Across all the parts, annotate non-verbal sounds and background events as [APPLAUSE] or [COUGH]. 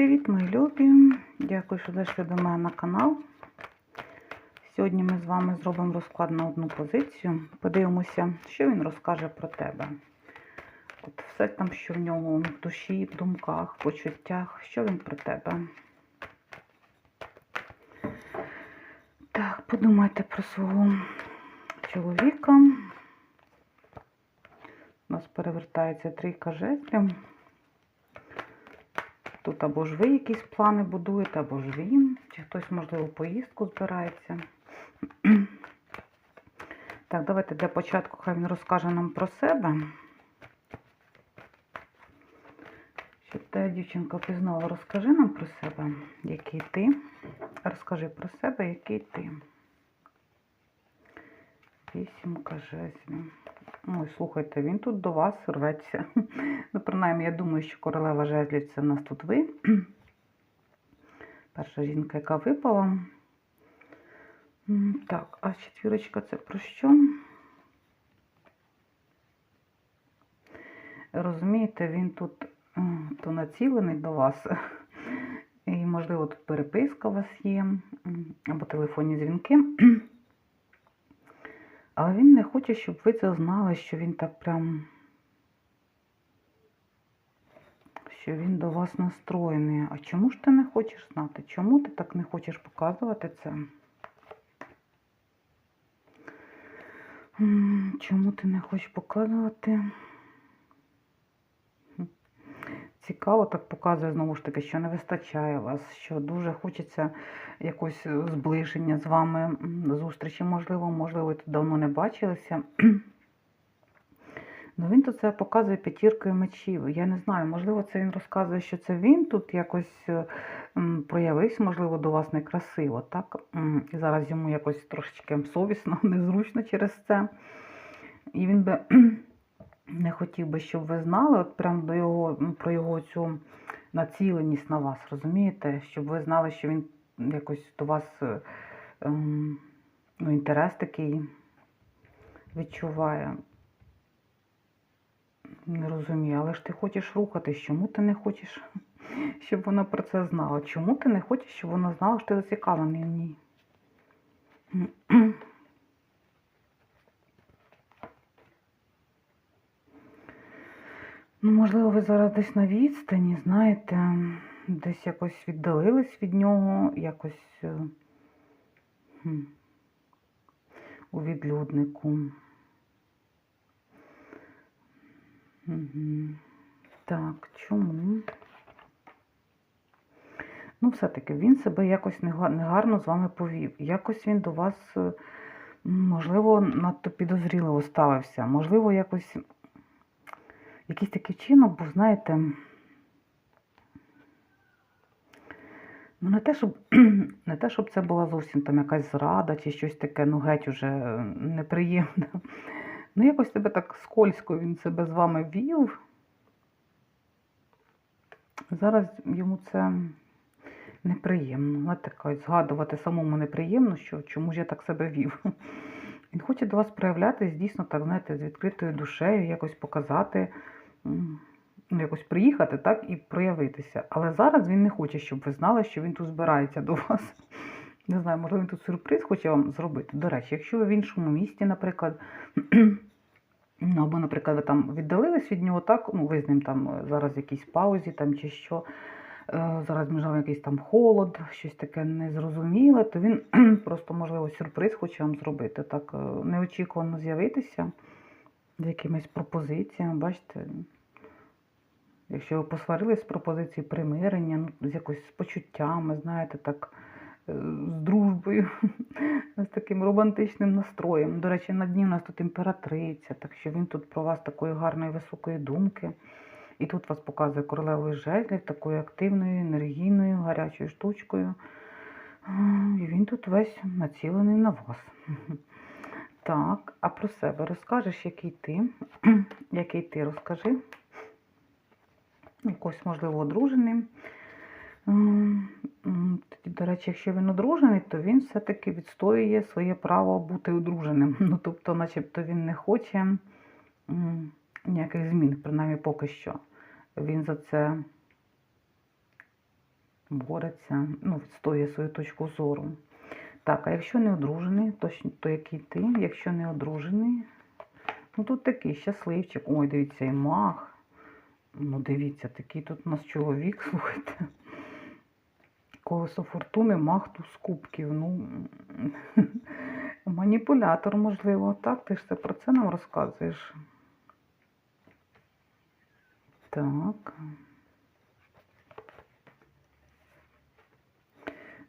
Привіт, мої любі! Дякую, що зайшли до мене на канал. Сьогодні ми з вами зробимо розклад на одну позицію. Подивимося, що він розкаже про тебе. От все там, що в нього в душі, в думках, почуттях, що він про тебе. Так, подумайте про свого чоловіка. У нас перевертається трійка жезлів. Тут або ж ви якісь плани будуєте, або ж він, чи хтось, можливо, поїздку збирається. [CLEARS THROAT] Так, давайте для початку хай він розкаже нам про себе. Щоб та дівчинка пізнала, розкажи нам про себе, який ти. Розкажи про себе, який ти. Вісімка жезлів. Ой, слухайте, він тут до вас рветься. [LAUGHS] Ну, принаймні, я думаю, що королева жезлів це в нас тут ви. [CLEARS THROAT] Перша жінка, яка випала. Так, а четвірочка це про що? Розумієте, він тут то націлений до вас. [LAUGHS] І, можливо, тут переписка у вас є, або телефонні дзвінки. [CLEARS THROAT] Але він не хоче, щоб ви це знали, що він так прям. Що він до вас настроєний. А чому ж ти не хочеш знати? Чому ти так не хочеш показувати це? Чому ти не хочеш показувати? Цікаво, так показує знову ж таки, що не вистачає вас, що дуже хочеться якось зближення з вами, зустрічі, можливо, можливо, ви тут давно не бачилися. [CLEARS THROAT] Ну, він тут це показує п'ятіркою мечів. Я не знаю, можливо, це він розказує, що це він тут якось е, проявився, можливо, до вас некрасиво, так? І зараз йому якось трошечки совісно, [LAUGHS] незручно через це. І він би [CLEARS THROAT] не хотів би, щоб ви знали, от прям до його, ну, про його цю націленість на вас, розумієте? Щоб ви знали, що він якось до вас е, ем, ну, інтерес такий відчуває. Не розумію, але ж ти хочеш рухатись, чому ти не хочеш, [LAUGHS] щоб вона про це знала? Чому ти не хочеш, щоб вона знала, що ти зацікавлений в ній? [CLEARS THROAT] Ну, можливо, ви зараз десь на відстані, знаєте, десь якось віддалились від нього, якось е, у відлюднику. Так, чому? Ну, все-таки він себе якось негарно з вами повів. Якось він до вас, е, можливо, надто підозріливо ставився. Можливо, якось якийсь такий вчинок був, знаєте, ну не те, щоб, [CLEARS THROAT] не те, щоб це була зовсім там якась зрада чи щось таке, ну геть уже е, неприємне. [LAUGHS] Ну, якось себе так скользко він себе з вами вів. Зараз йому це неприємно. Знаєте, згадувати самому неприємно, що чому ж я так себе вів. [LAUGHS] Він хоче до вас проявлятись дійсно так, знаєте, з відкритою душею, якось показати, якось приїхати, так, і проявитися. Але зараз він не хоче, щоб ви знали, що він тут збирається до вас. Не знаю, можливо, він тут сюрприз хоче вам зробити. До речі, якщо ви в іншому місті, наприклад, [CLEARS THROAT] ну, або, наприклад, ви там віддалились від нього, так, ну, ви з ним там е, зараз в якійсь паузі там, чи що, е, зараз вами якийсь там холод, щось таке незрозуміле, то він [CLEARS THROAT] просто, можливо, сюрприз хоче вам зробити, так, е, неочікувано з'явитися з якимись пропозиціями, бачите. Якщо ви посварились з пропозиції примирення, ну, з якось з почуттями, знаєте, так, е, з дружбою, [LAUGHS] з таким романтичним настроєм. До речі, на дні у нас тут імператриця, так що він тут про вас такої гарної високої думки. І тут вас показує королевою жезлів, такою активною, енергійною, гарячою штучкою. І він тут весь націлений на вас. [LAUGHS] Так, а про себе розкажеш, який ти? [CLEARS THROAT] Який ти розкажи? Якось, можливо, одружений. М, м, Тоді, до речі, якщо він одружений, то він все-таки відстоює своє право бути одруженим. [LAUGHS] Ну, тобто, начебто він не хоче ніяких змін, принаймні поки що. Він за це бореться, ну, відстоює свою точку зору. Так, а якщо не одружений, то, то який ти? Якщо не одружений, ну тут такий щасливчик. Ой, дивіться, і мах. Ну, дивіться, такий тут у нас чоловік, [LAUGHS] слухайте. Колесо фортуни, мах туз кубків. Ну, [LAUGHS] маніпулятор, можливо, так? Ти ж це про це нам розказуєш. Так.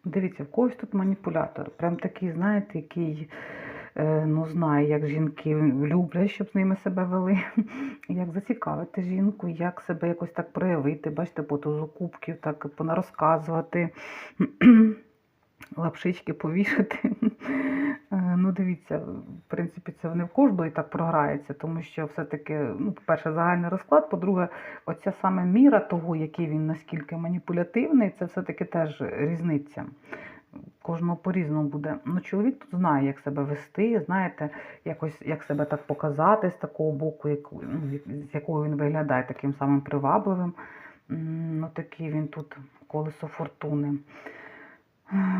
Дивіться, в когось тут маніпулятор. Прям такий, знаєте, який е, ну, знає, як жінки люблять, щоб з ними себе вели, [LAUGHS] як зацікавити жінку, як себе якось так проявити, бачите, по тузу кубків, так понарозказувати, [CLEARS THROAT] лапшички повішати. Ну, дивіться, в принципі, це не в кожного і так програється, тому що все-таки, ну, по-перше, загальний розклад, по-друге, оця саме міра того, який він наскільки маніпулятивний, це все-таки теж різниця. Кожного по-різному буде. Ну, чоловік тут знає, як себе вести, знаєте, якось як себе так показати з такого боку, як, ну, з якого він виглядає таким самим привабливим. Ну, такий він тут колесо фортуни.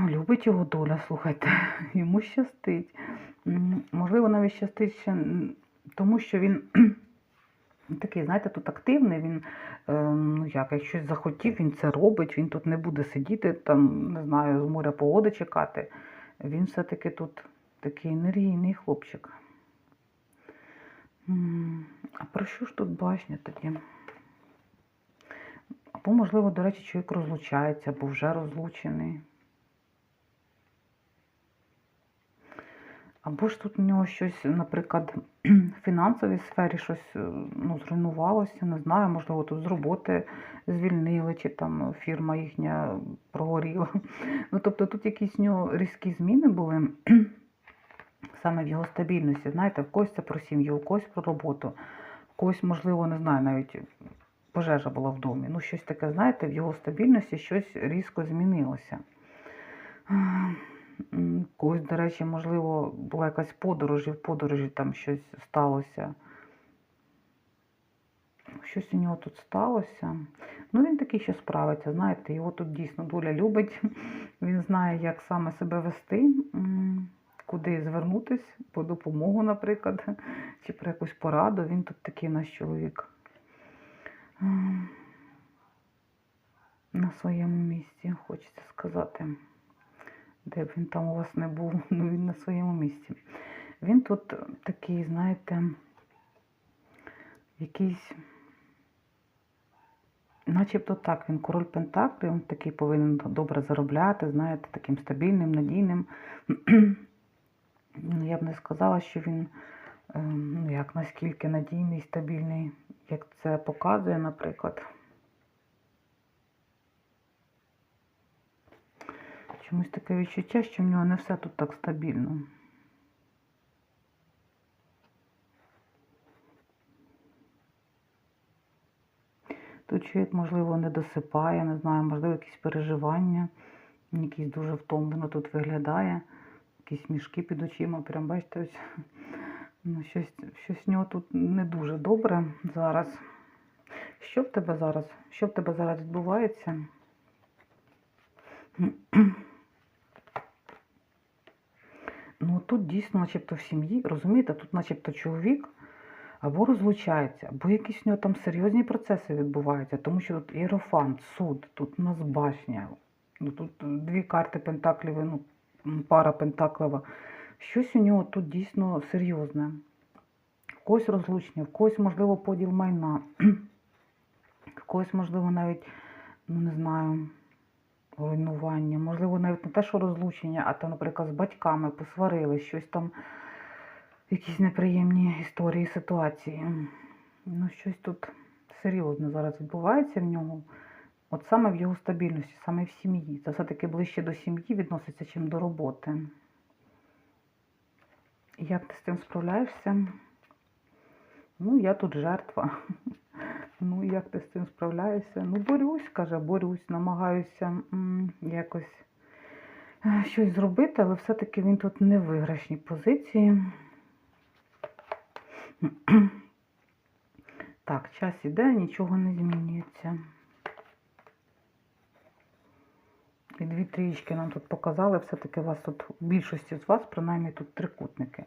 Любить його доля, слухайте, [LAUGHS] йому щастить. Можливо, навіть щастить ще тому, що він [CLEARS THROAT] такий, знаєте, тут активний, він, е, ну як, як щось захотів, він це робить, він тут не буде сидіти, там, не знаю, з моря погоди чекати. Він все-таки тут такий енергійний хлопчик. А про що ж тут башня тоді? Або, можливо, до речі, чоловік розлучається, або вже розлучений. Або ж тут у нього щось, наприклад, [CLEARS THROAT] в фінансовій сфері щось е, ну, зруйнувалося, не знаю, можливо, тут з роботи звільнили, чи там фірма їхня прогоріла. [LAUGHS] Ну, тобто тут якісь у нього різкі зміни були [CLEARS THROAT] саме в його стабільності. Знаєте, в когось це про сім'ю, у когось про роботу, в когось, можливо, не знаю, навіть пожежа була в домі. Ну, щось таке, знаєте, в його стабільності щось різко змінилося. Когось, до речі, можливо, була якась подорож, і в подорожі там щось сталося. Щось у нього тут сталося. Ну, він такий, що справиться, знаєте, його тут дійсно доля любить. [LAUGHS] Він знає, як саме себе вести, куди звернутись по допомогу, наприклад, [LAUGHS] чи про якусь пораду. Він тут такий наш чоловік. На своєму місці, хочеться сказати. Де б він там у вас не був, [LAUGHS] ну він на своєму місці. Він тут такий, знаєте, якийсь, начебто так, він король Пентаклів, він такий повинен добре заробляти, знаєте, таким стабільним, надійним. [CLEARS THROAT] Я б не сказала, що він е, ну, як наскільки надійний, стабільний, як це показує, наприклад. Чомусь таке відчуття, що в нього не все тут так стабільно. Тут чоловік, можливо, не досипає, не знаю, можливо, якісь переживання, якийсь дуже втомлено тут виглядає, якісь мішки під очима, прям бачите, ось, ну, щось, щось в нього тут не дуже добре зараз. Що в тебе зараз? Що в тебе зараз відбувається? Ну тут дійсно, начебто, в сім'ї, розумієте, тут начебто чоловік або розлучається, або якісь в нього там серйозні процеси відбуваються, тому що тут іерофант, суд, тут у нас башня, ну, тут дві карти пентаклів, ну, пара пентаклева. Щось у нього тут дійсно серйозне. В когось розлучення, в когось, можливо, поділ майна, [CLEARS THROAT] в когось, можливо, навіть, ну не знаю, руйнування, можливо, навіть не те, що розлучення, а там, наприклад, з батьками посварили, щось там, якісь неприємні історії, ситуації. Ну, щось тут серйозне зараз відбувається в нього. От саме в його стабільності, саме в сім'ї. Це все-таки ближче до сім'ї відноситься, чим до роботи. Як ти з цим справляєшся? Ну, я тут жертва. Ну, як ти з цим справляєшся? Ну, борюсь, каже, борюсь, намагаюся м, якось е, щось зробити, але все-таки він тут не в виграшній позиції. [CLEARS THROAT] Так, час іде, нічого не змінюється. І дві трієчки нам тут показали. Все-таки у вас тут у більшості з вас, принаймні, тут трикутники.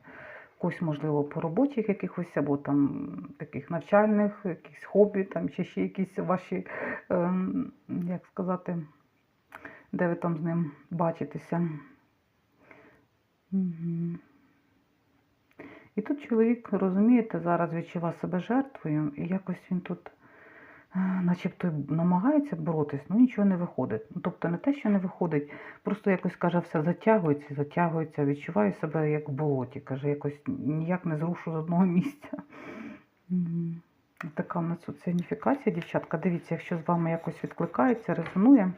Когось, можливо, по робочих якихось, або там таких навчальних, якісь хобі, там, чи ще якісь ваші, е, як сказати, де ви там з ним бачитеся. І тут чоловік, розумієте, зараз відчував себе жертвою, і якось він тут начебто намагається боротись, ну нічого не виходить. Ну, тобто не те, що не виходить, просто якось каже, все затягується, затягується, відчуваю себе як в болоті. Каже, якось ніяк не зрушу з одного [LAUGHS] місця. Така у нас тут дівчатка. Дивіться, якщо з вами якось відкликається, резонує,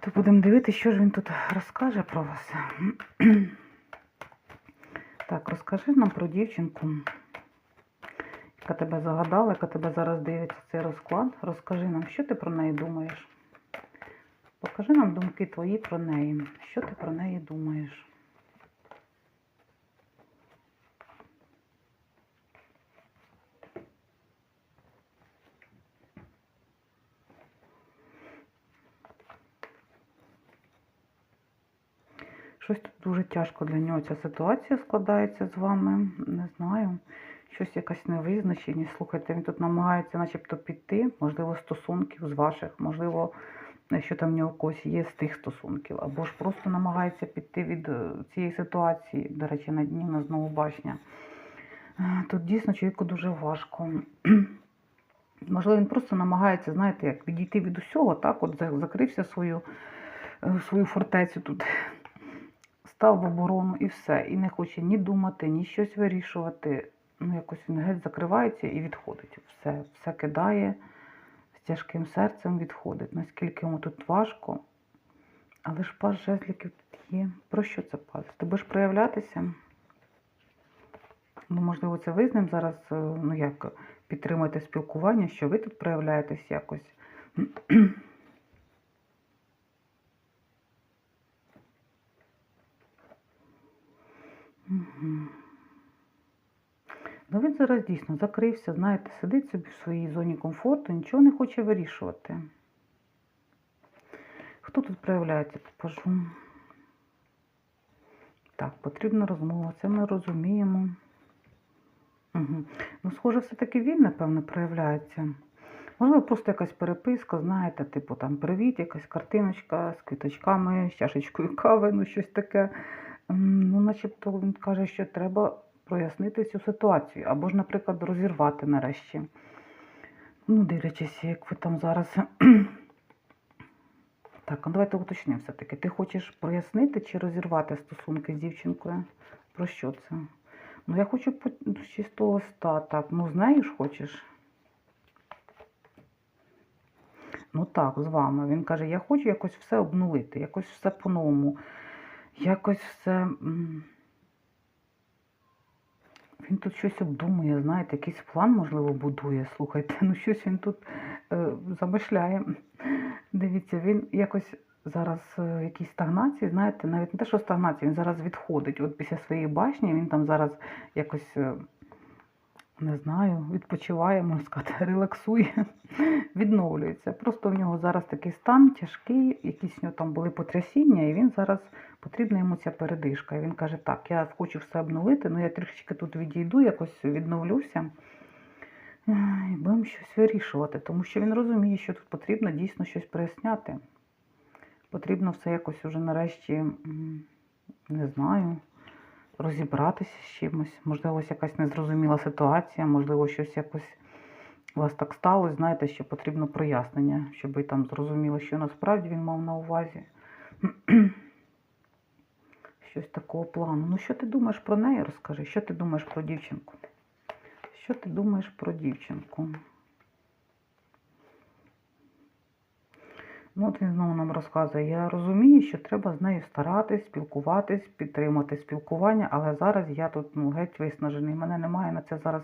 то будемо дивитися, що ж він тут розкаже про вас. [CLEARS THROAT] Так, розкажи нам про дівчинку, яка тебе загадала, яка тебе зараз дивиться цей розклад. Розкажи нам, що ти про неї думаєш. Покажи нам думки твої про неї. Що ти про неї думаєш? Щось тут дуже тяжко для нього ця ситуація складається з вами. Не знаю. Щось якась невизначеність. Слухайте, він тут намагається начебто піти, можливо, стосунків з ваших, можливо, що там в нього когось є з тих стосунків, або ж просто намагається піти від е, цієї ситуації, до речі, на дні на знову башня. Е, Тут дійсно чоловіку дуже важко. [CLEARS THROAT] Можливо, він просто намагається, знаєте, як відійти від усього, так, от закрився свою, е, свою фортецю тут, став в оборону і все. І не хоче ні думати, ні щось вирішувати. Ну, якось він геть закривається і відходить. Все, все кидає, з тяжким серцем відходить. Наскільки йому тут важко. Але ж пас жезликів тут є. Про що це пас? Ти будеш проявлятися? Ну, можливо, це ви з ним зараз, е, ну як, підтримуєте спілкування, що ви тут проявляєтесь якось. [CLEARS THROAT] Мгм. Ну, він зараз дійсно закрився, знаєте, сидить собі в своїй зоні комфорту, нічого не хоче вирішувати. Хто тут проявляється, покажу. Так, потрібна розмова, це ми розуміємо. Угу. Ну, схоже, все-таки він, напевно, проявляється. Можливо, просто якась переписка, знаєте, типу там привіт, якась картиночка з квіточками, з чашечкою кави, ну щось таке. Ну, начебто він каже, що треба прояснити цю ситуацію, або ж, наприклад, розірвати нарешті. Ну, дивлячись, як ви там зараз. [CLEARS THROAT] Так, а давайте уточнимо все-таки. Ти хочеш прояснити чи розірвати стосунки з дівчинкою? Про що це? Ну, я хочу ну, з чистого листа, так. Ну, з нею ж хочеш? Ну так, з вами. Він каже, я хочу якось все обнулити, якось все по-новому. Якось все. Він тут щось обдумує, знаєте, якийсь план, можливо, будує. Слухайте, ну щось він тут е, замишляє. Дивіться, він якось зараз е, в якійсь стагнації, знаєте, навіть не те, що стагнація, він зараз відходить. От після своєї башні він там зараз якось, е, не знаю, відпочиває, можна сказати, [LAUGHS] релаксує, відновлюється. Просто в нього зараз такий стан тяжкий, якісь в нього там були потрясіння, і він зараз потрібна йому ця передишка. І він каже, так, я хочу все обновити, але я трішечки тут відійду, якось відновлюся. І будемо щось вирішувати, тому що він розуміє, що тут потрібно дійсно щось проясняти. Потрібно все якось уже нарешті, не знаю, розібратися з чимось. Можливо, ось якась незрозуміла ситуація, можливо, щось якось у вас так сталося, знаєте, що потрібно прояснення, щоб ви там зрозуміли, що насправді він мав на увазі. [CLEARS THROAT] Щось такого плану. Ну, що ти думаєш про неї? Розкажи, що ти думаєш про дівчинку? Що ти думаєш про дівчинку? Ну, от він знову нам розказує. Я розумію, що треба з нею старатись, спілкуватись, підтримати спілкування, але зараз я тут ну, геть виснажений. Мене немає на це зараз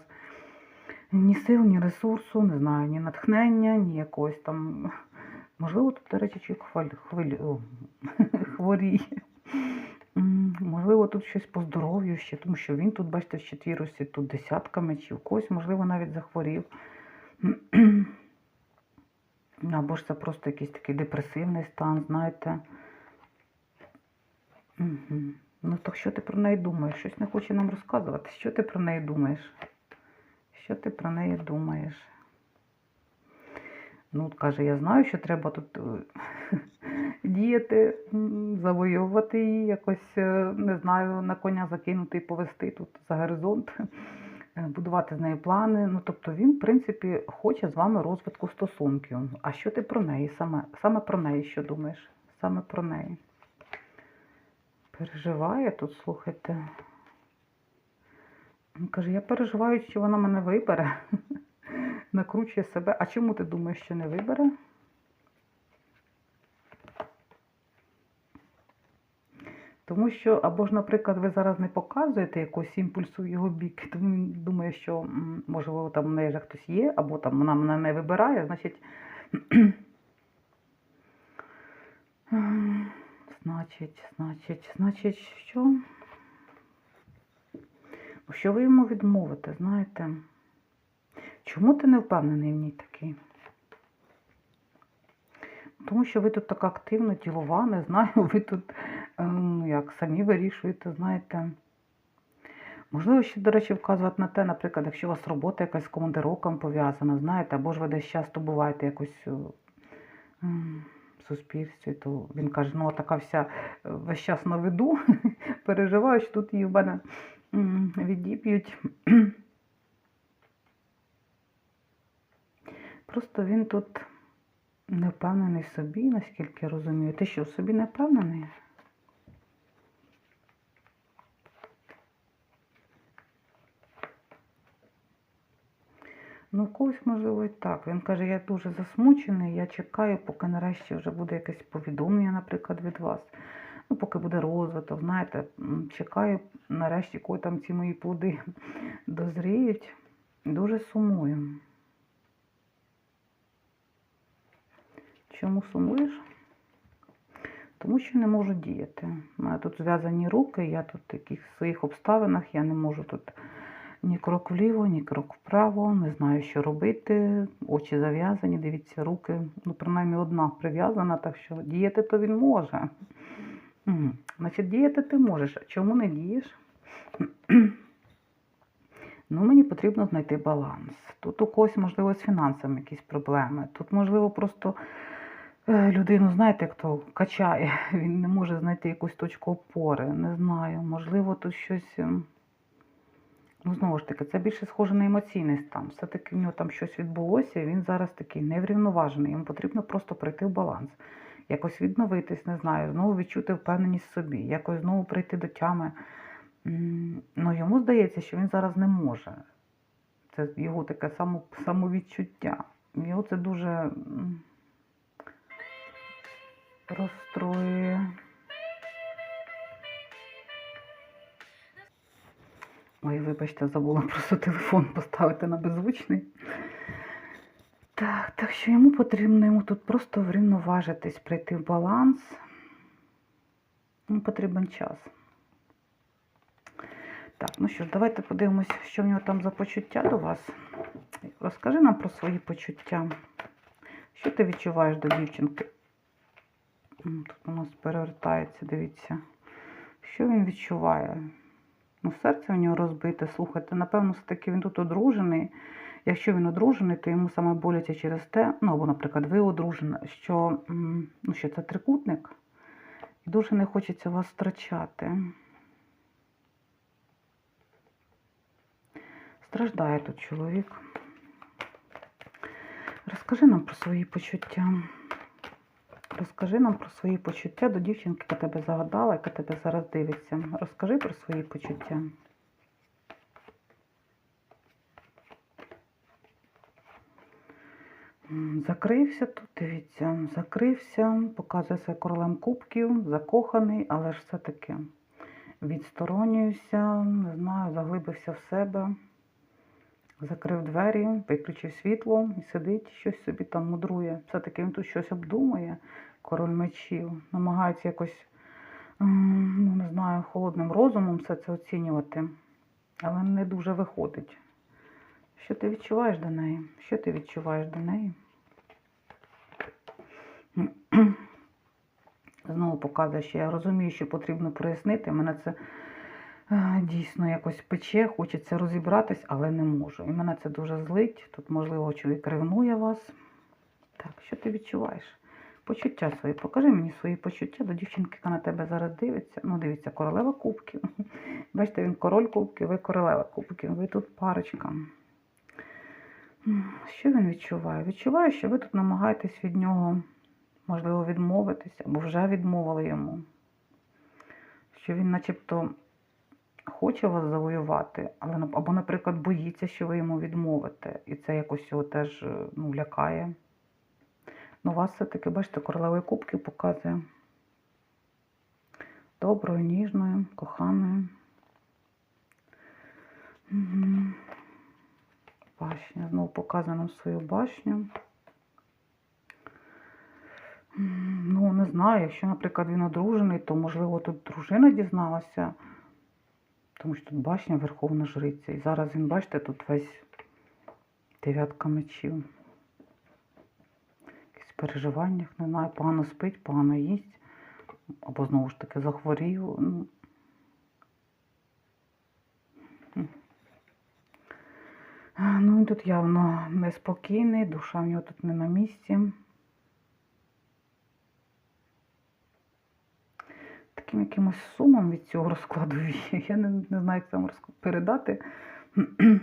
ні сил, ні ресурсу, не знаю, ні натхнення, ні якогось там. Можливо, тут, до речі, чоловік хвиль... хвиль... [LAUGHS] хворіє. Можливо, тут щось по здоров'ю ще, тому що він тут, бачите, в четвірості, тут десятка мечів, когось, можливо, навіть захворів. [CLEARS THROAT] Або ж це просто якийсь такий депресивний стан, знаєте. Угу. Ну то що ти про неї думаєш? Щось не хоче нам розказувати. Що ти про неї думаєш? Що ти про неї думаєш? Ну, каже, я знаю, що треба тут е, [LAUGHS] діяти, завойовувати її, якось, е, не знаю, на коня закинути і повести тут за горизонт, будувати з нею плани. Ну, тобто він, в принципі, хоче з вами розвитку стосунків. А що ти про неї саме? Саме про неї що думаєш? Саме про неї. Переживає тут, слухайте. Він каже, я переживаю, що вона мене вибере. [LAUGHS] Накручує себе. А чому ти думаєш, що не вибере? Тому що, або ж, наприклад, ви зараз не показуєте якогось імпульсу в його бік, [LAUGHS] тому він думає, що можливо там в неї вже хтось є, або там вона мене не вибирає, значить. [CLEARS THROAT] Значить, значить, значить, що? Ну, Що ви йому відмовите, знаєте? Чому ти не впевнений в ній такий? Тому що ви тут така активна, ділова, не [LAUGHS] знаю, ви тут ну, як самі вирішуєте, знаєте. Можливо, ще, до речі, вказувати на те, наприклад, якщо у вас робота якась з командировками пов'язана, знаєте, або ж ви десь часто буваєте якось в суспільстві, то він каже, ну така вся е, весь час на виду, [LAUGHS] переживаю, що тут її в мене відіб'ють. [CLEARS THROAT] Просто він тут не впевнений собі, наскільки я розумію. Ти що, собі не впевнений? Ну, когось, можливо, і так. Він каже, я дуже засмучений, я чекаю, поки нарешті вже буде якесь повідомлення, наприклад, від вас. Ну, поки буде розвиток, знаєте, чекаю нарешті, коли там ці мої плоди дозріють. Дуже сумую. Чому сумуєш? Тому що не можу діяти. У мене тут зв'язані руки, я тут в таких своїх обставинах, я не можу тут ні крок вліво, ні крок вправо, не знаю, що робити. Очі зав'язані, дивіться, руки, ну, принаймні одна прив'язана, так що діяти то він може. Значить, діяти ти можеш. А чому не дієш? [CLEARS THROAT] Ну, мені потрібно знайти баланс. Тут у когось, можливо, з фінансами якісь проблеми. Тут, можливо, просто е, людину, знаєте, хто качає, [LAUGHS] він не може знайти якусь точку опори. Не знаю. Можливо, тут щось. Ну, знову ж таки, це більше схоже на емоційний стан. Все-таки в нього там щось відбулося, і він зараз такий неврівноважений. Йому потрібно просто прийти в баланс, якось відновитись, не знаю, знову відчути впевненість в собі, якось знову прийти до тями. Ну, йому здається, що він зараз не може. Це його таке само, самовідчуття. Його це дуже розстроює. Ой, вибачте, забула просто телефон поставити на беззвучний. Так, так що йому потрібно йому тут просто врівноважитись, прийти в баланс. Йому потрібен час. Так, ну що ж, давайте подивимось, що в нього там за почуття до вас. Розкажи нам про свої почуття. Що ти відчуваєш до дівчинки? Тут у нас перевертається, дивіться. Що він відчуває? Ну, серце у нього розбите. Слухайте, напевно, все-таки він тут одружений. Якщо він одружений, то йому саме боляться через те, ну або, наприклад, ви одружена, що, ну, що це трикутник, і дуже не хочеться вас втрачати. Страждає тут чоловік. Розкажи нам про свої почуття. Розкажи нам про свої почуття до дівчинки, яка тебе загадала, яка тебе зараз дивиться. Розкажи про свої почуття. Закрився тут, дивіться, закрився, показує себе королем кубків, закоханий, але ж все-таки відсторонююся, не знаю, заглибився в себе, закрив двері, виключив світло і сидить, щось собі там мудрує. Все-таки він тут щось обдумує, король мечів, намагається якось, ну не знаю, холодним розумом все це оцінювати, але не дуже виходить. Що ти відчуваєш до неї? Що ти відчуваєш до неї? Знову показує, що я розумію, що потрібно прояснити. Мене це дійсно якось пече, хочеться розібратись, але не можу. І мене це дуже злить. Тут, можливо, чоловік ревнує вас. Так, що ти відчуваєш? Почуття свої. Покажи мені свої почуття до дівчинки, яка на тебе зараз дивиться. Ну, дивіться, королева кубків. [LAUGHS] Бачите, він король кубків, ви королева кубків. Ви тут парочка. Що він відчуває? Відчуває, що ви тут намагаєтесь від нього, можливо, відмовитися, або вже відмовили йому. Що він начебто хоче вас завоювати, але або, наприклад, боїться, що ви йому відмовите. І це якось його теж е, ну, лякає. Ну, вас все-таки, бачите, королевою кубків показує. Доброю, ніжною, коханою. Угу. Башня. Знову показує нам свою башню. Ну, не знаю, якщо, наприклад, він одружений, то, можливо, тут дружина дізналася, тому що тут башня Верховна Жриця. І зараз він, бачите, тут весь дев'ятка мечів. Якісь переживаннях, не знаю, погано спить, погано їсть, або знову ж таки захворів. Ну, Ну, він тут явно неспокійний, душа в нього тут не на місці. Таким якимось сумом від цього розкладу. [LAUGHS] Я не, не знаю, як це вам передати. [CLEARS THROAT]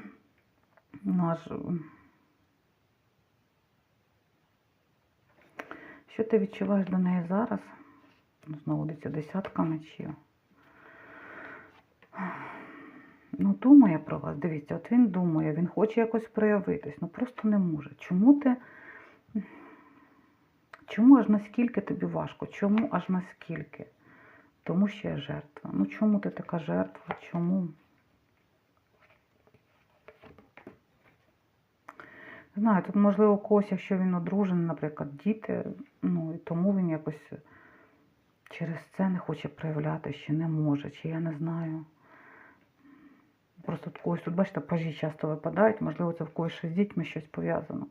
Ну. Що ти відчуваєш до неї зараз? Ну, Знову дивіться, десятка мечів. Ну, думає про вас. Дивіться, от він думає, він хоче якось проявитись, ну просто не може. Чому ти. Чому аж наскільки тобі важко? Чому аж наскільки? Тому що я жертва. Ну чому ти така жертва? Чому? Знаю, тут, можливо, когось, якщо він одружений, наприклад, діти, ну і тому він якось через це не хоче проявляти, чи не може, чи я не знаю. Просто тут когось тут, бачите, пажі часто випадають, можливо, це в когось ще з дітьми щось пов'язано.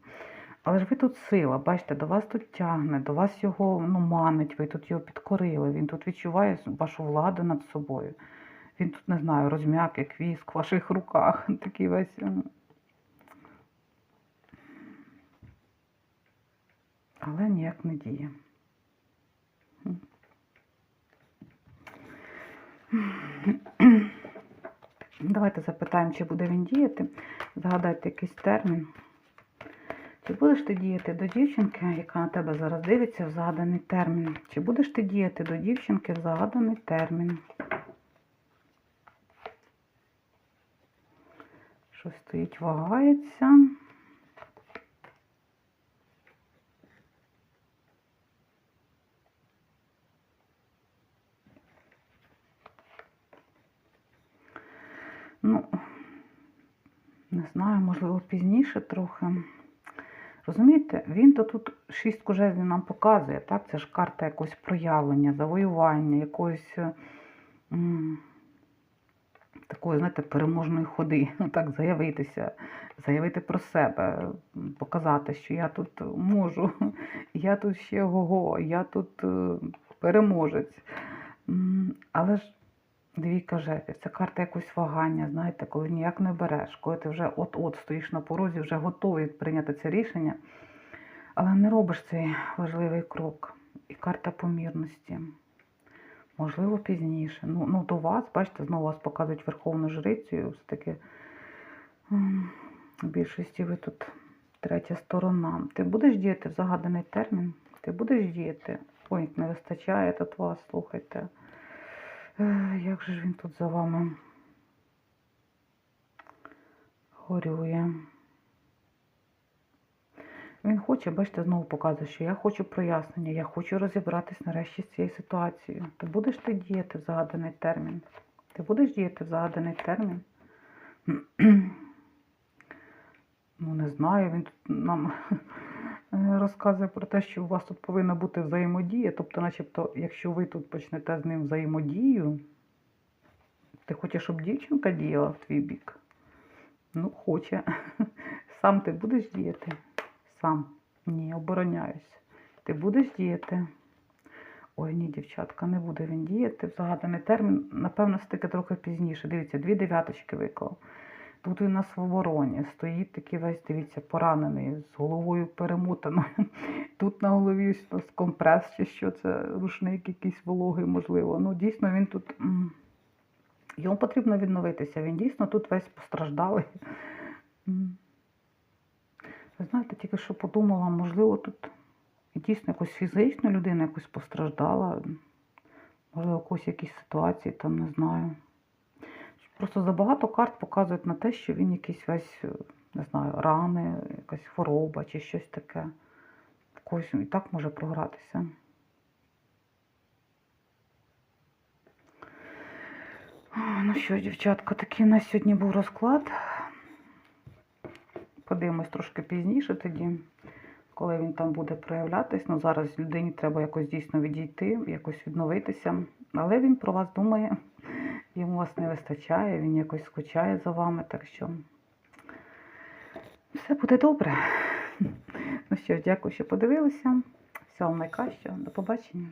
Але ж ви тут сила, бачите, до вас тут тягне, до вас його ну, манить, ви тут його підкорили, він тут відчуває вашу владу над собою. Він тут, не знаю, розм'як, як віск в ваших руках. [LAUGHS] Такий весь. Але ніяк не діє. [CLEARS THROAT] Давайте запитаємо, чи буде він діяти. Згадайте якийсь термін. Чи будеш ти діяти до дівчинки, яка на тебе зараз дивиться в загаданий термін? Чи будеш ти діяти до дівчинки в загаданий термін? Щось стоїть, вагається. Ну, не знаю, можливо, пізніше трохи. Розумієте, він то тут шістку жезлів нам показує, так? Це ж карта якогось проявлення, завоювання, якоїсь е, м, такої, знаєте, переможної ходи. [LAUGHS] Ну, так, заявитися, заявити про себе, показати, що я тут можу, [LAUGHS] я тут ще го-го, я тут е, переможець. Але ж Двійка жезлів. Це карта якогось вагання, знаєте, коли ніяк не береш, коли ти вже от-от стоїш на порозі, вже готовий прийняти це рішення, але не робиш цей важливий крок. І карта помірності. Можливо, пізніше. Ну, ну до вас, бачите, знову вас показують Верховну Жрицю, все-таки в більшості ви тут третя сторона. Ти будеш діяти в загаданий термін? Ти будеш діяти? Ой, не вистачає тут вас, слухайте. Як же ж він тут за вами горює? Він хоче, бачите, знову показує, що я хочу прояснення, я хочу розібратись нарешті з цією ситуацією. Ти будеш ти діяти в загаданий термін? Ти будеш діяти в загаданий термін? [CLEARS THROAT] Ну, не знаю, він тут нам розказує про те, що у вас тут повинна бути взаємодія. Тобто, начебто, якщо ви тут почнете з ним взаємодію, ти хочеш, щоб дівчинка діяла в твій бік? Ну, хоче. [LAUGHS] Сам ти будеш діяти? Сам. Ні, обороняюсь. Ти будеш діяти. Ой, ні, дівчатка, не буде він діяти. В загаданий термін, напевно, стики трохи пізніше. Дивіться, дві дев'яточки виклав. Тут він у нас в обороні. Стоїть такий весь, дивіться, поранений, з головою перемотаною. [LAUGHS] Тут на голові компрес чи що це, рушник якийсь вологий, можливо. Ну, дійсно, він тут. Йому потрібно відновитися. Він дійсно тут весь постраждалий. [LAUGHS] Ви знаєте, тільки що подумала, можливо, тут дійсно якось фізично людина якось постраждала. Можливо, якось якісь ситуації, там не знаю. Просто забагато карт показують на те, що він якийсь весь, е, не знаю, рани, якась хвороба чи щось таке. Когось і так може програтися. Ну що, дівчатка, такий у нас сьогодні був розклад. Подивимось трошки пізніше тоді, коли він там буде проявлятись. Ну, зараз людині треба якось дійсно відійти, якось відновитися. Але він про вас думає, йому вас не вистачає, він якось скучає за вами, так що все буде добре. Ну що, дякую, що подивилися. Всього найкращого. До побачення.